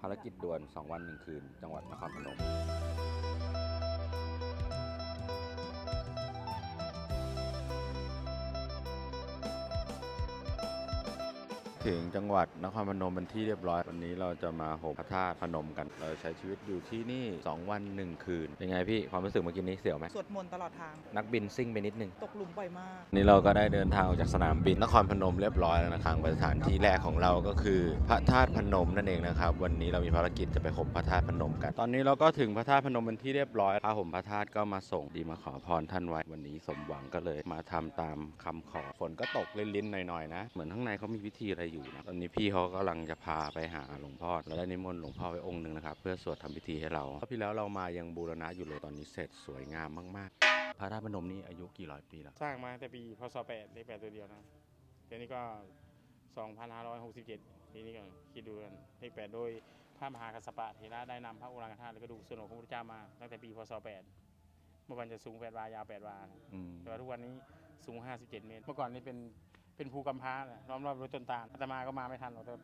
ภารกิจด่วน 2 วัน 1 คืน จังหวัดนครพนม ถึงจังหวัดนครพนมเป็นที่เรียบร้อย วันนี้เราจะมาโหมพระธาตุพนมกัน เราใช้ชีวิตอยู่ที่นี่ 2 วัน 1 คืน เป็นไงพี่ ความรู้สึกเมื่อกี้นี้เสียวไหมสวดมนต์ตลอดทาง นักบินซิ่งไปนิดนึง ตกหลุมบ่อยมาก นี่เราก็ได้เดินทางออกจากสนามบินนครพนมเรียบร้อยแล้วนะครับสถานที่แรกของเราก็คือ พระธาตุพนมนั่นเองนะครับ วันนี้เรามีภารกิจจะไปห่มพระธาตุพนมกัน ตอนนี้เราก็ถึงพระธาตุพนมเป็นที่เรียบร้อยพระห่มพระธาตุก็มาส่งดีมาขอพรท่านไว้ วันนี้สมหวังก็เลย มาทำตามคำขอ ฝนก็ตกลิ้นๆหน่อยๆนะ เหมือนข้างในเขามีพิธีอะไรอยู่นะตอนนี้พี่เขากำลังจะพาไปหาหลวงพ่อเราได้นิมนต์หลวงพ่อไปองค์หนึ่งนะครับ เพื่อสวดทำพิธีให้เรารอบที่แล้วเรามายังบูรณะอยู่เลยตอนนี้เสร็จสวยงามมากๆ พระธาตุพนมนี่อายุกี่ร้อยปีแล้วสร้างมาตั้งแต่ปีพศ8เลข8ตัวเดียวนะเดี๋ยวนี้ก็ 2567ปีนี้ก็คิดดูกันเลข8โดยพระมหากัสสปะเทระได้นำพระอุรังคธาตุและกระดูกส่วนของพระพุทธเจ้ามาตั้งแต่ปีพศ8เมื่อก่อนจะสูง8วายาว8วานะอืมแต่ว่าทุกวันนี้สูง 57 เมตร เมื่อก่อนนี่เป็น เป็นภูกำพร้าแหละล้อมรอบด้วยต้นตาลอาตมาก็มาไม่ทันหรอกแต่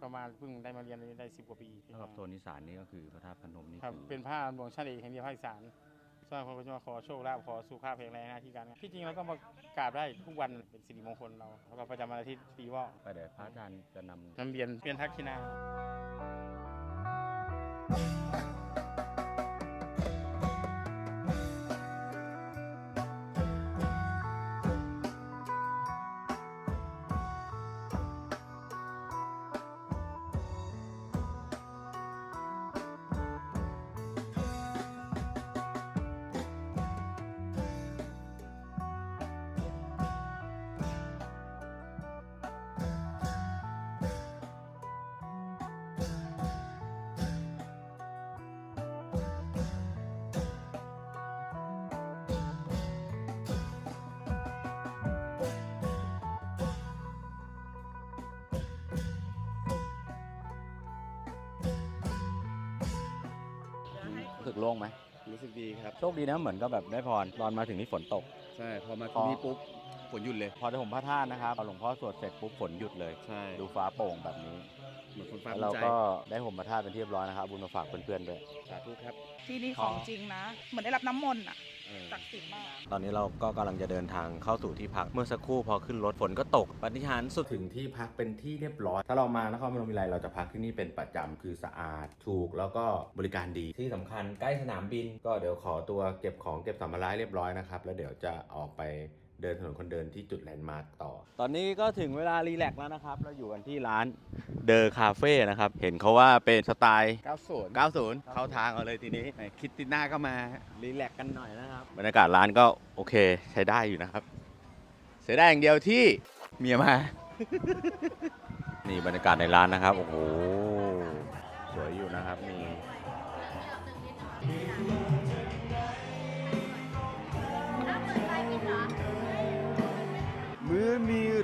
ก็มาเพิ่งได้มาเรียนได้10กว่าปีสำหรับโซนอีสานนี่ก็คือพระธาตุพนมนี่ครับคือเป็นผ้าหลวงชาติเอกแห่งเดียวภาคอีสานสร้างคนก็จะมาขอโชคลาภขอสุขภาพแข็งแรงหน้าที่การงานที่จริงเราก็มากราบได้ทุกวันเป็นสิริมงคลเราแล้วก็ประจำวันอาทิตย์ปีวอกไปเดี๋ยวพระอาจารย์จะนำน้ำเบียนเบียนทักษินา สึกโล่งไหมรู้สึกดีครับ โชคดีนะเหมือนก็แบบได้พรตอนมาถึงนี่ฝนตก ใช่พอมาพอที่นี่ปุ๊บฝนหยุดเลย พอจะผมพระธาตุนะครับพอหลวงพ่อสวดเสร็จปุ๊บฝนหยุดเลย ใช่ ดูฟ้าโปร่งแบบนี้เหมือนฝนฟ้าแล้วเป็นเราใจก็ได้ห่มพระธาตุเป็นที่เรียบร้อยนะครับเอาบุญมาฝากเพื่อนๆด้วยสาธุครับ ที่นี่ของจริงนะ เหมือนได้รับน้ำมนต์อะเออ ศักดิ์สิทธิ์มากตอนนี้เราก็กำลังจะเดินทางเข้าสู่ที่พักเมื่อสักครู่พอขึ้นรถฝนก็ตกปฏิหารย์สุดถึงที่พักเป็นที่เรียบร้อย ถ้าเรามานครพนมวิไลเราจะพักที่นี่เป็นประจำคือสะอาดถูกแล้วก็บริการดีที่สำคัญใกล้สนามบิน ก็เดี๋ยวขอตัวเก็บของเก็บสัมภาระให้เรียบร้อยนะครับแล้วเดี๋ยวจะออกไป เดินถนนคนเดินที่จุดแลนด์มาร์กต่อ ตอนนี้ก็ถึงเวลารีแลกซ์แล้วนะครับ เราอยู่กันที่ร้านเดอคาเฟ่นะครับ เห็นเขาว่าเป็นสไตล์ 90 90 เข้าทางเอาเลยทีนี้ไหนคิดติน่าก็มารีแลกซ์กันหน่อยนะครับ บรรยากาศร้านก็โอเคใช้ได้อยู่นะครับ เสียได้อย่างเดียวที่เมียมา นี่บรรยากาศในร้านนะครับ โอ้โห สวยอยู่นะครับนี่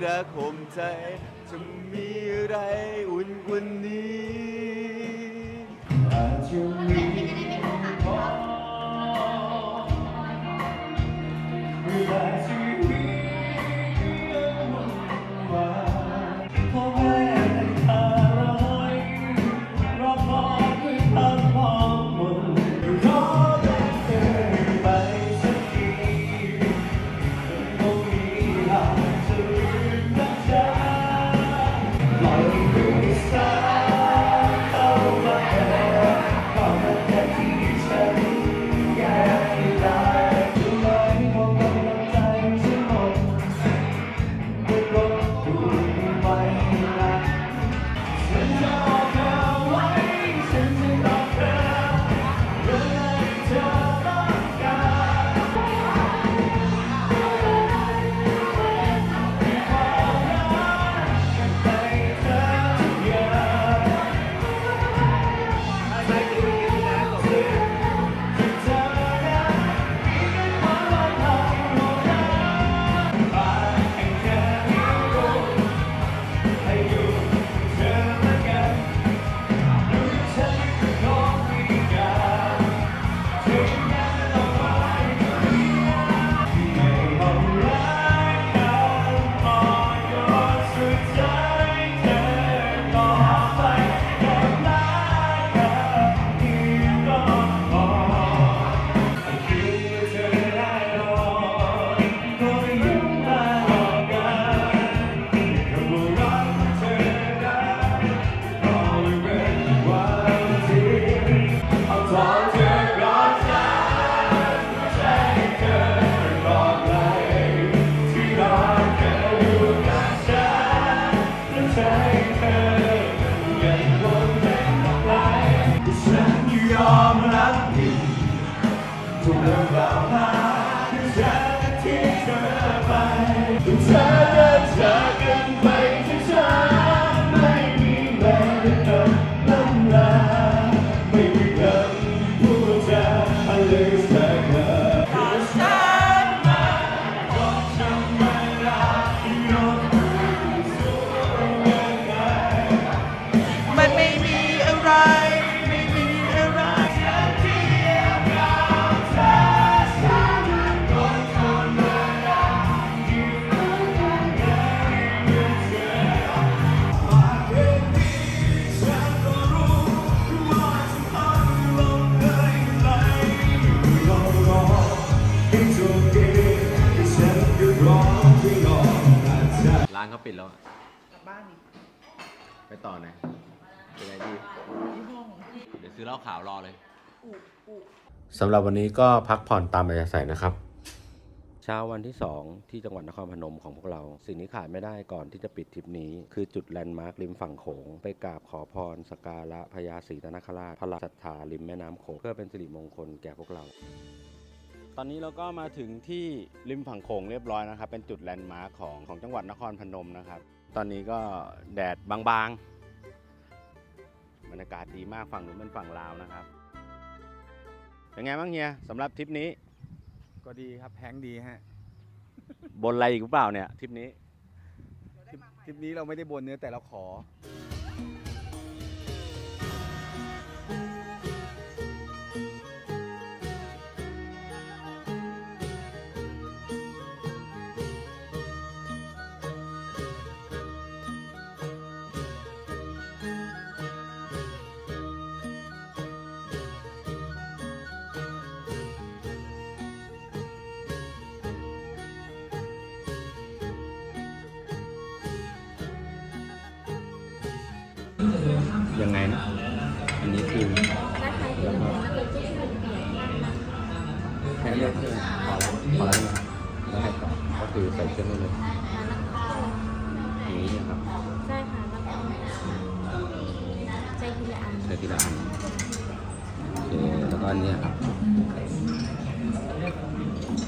รักห่มใจ จะมีอะไรอุ่นกว่านี้ ทุกเรื่องราวผ่าน ร้านเขาปิดแล้วอะกลับบ้านดิไปต่อไหนเป็นไงดีที่ห้องเดี๋ยวซื้อเหล้าขาวรอเลย อุอุสำหรับวันนี้ก็พักผ่อนตามอัธยาศัยนะครับ เช้าวันที่ 2 ที่จังหวัดนครพนมของพวกเรา สิ่งที่ขาดไม่ได้ก่อนที่จะปิดทริปนี้ คือจุดแลนด์มาร์คริมฝั่งโขง ไปกราบขอพรสกการะพญาศรีนคราชพระศรัทธาริมแม่น้ำโขงเพื่อเป็นสิริมงคลแก่พวกเรา ตอนนี้เราก็มาถึงที่ริมฝั่งโขงเรียบร้อยนะครับ เป็นจุดแลนด์มาร์คของของจังหวัดนครพนมนะครับ ตอนนี้ก็แดดบางๆบรรยากาศดีมากฝั่งนู้นเป็นฝั่งลาวนะครับเป็นไงบ้างเฮียสำหรับทริปนี้ก็ดีครับแพงดีฮะบนอะไรอีกหรือเปล่าเนี่ยทริปนี้ทริปทริปนี้เราไม่ได้บนเนื้อแต่เราขอ ยังไงนะ อันนี้คือแล้วก็แค่เลือกเสื้อพอแล้วพอแล้วนะแล้วให้ต่อก็คือใส่เสื้อได้เลยอย่างนี้นะครับใช่ค่ะแล้วก็ใจทีละอันใส่ทีละอันโอเคแล้วก็อันนี้ครับ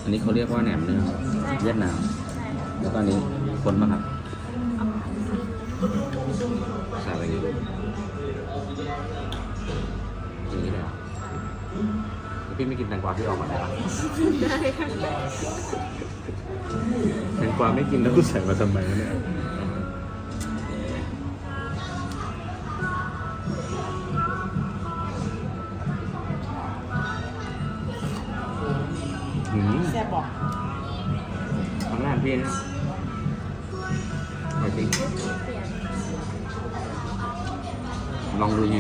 อันนี้เขาเรียกว่าแหนมเนื้อเวียดนามใช่ค่ะแล้วก็อันนี้คนปะครับ อย่างนี้อย่างนี้เลยเหรอแล้วพี่ไม่กินแตงกวาพี่ออกมาได้ปะได้ค่ะแตงกวาไม่กินแล้วกูใส่มาทำไมวะเนี่ยหืมแซ่บบอกข้างหน้าพี่นะ ลองดูไง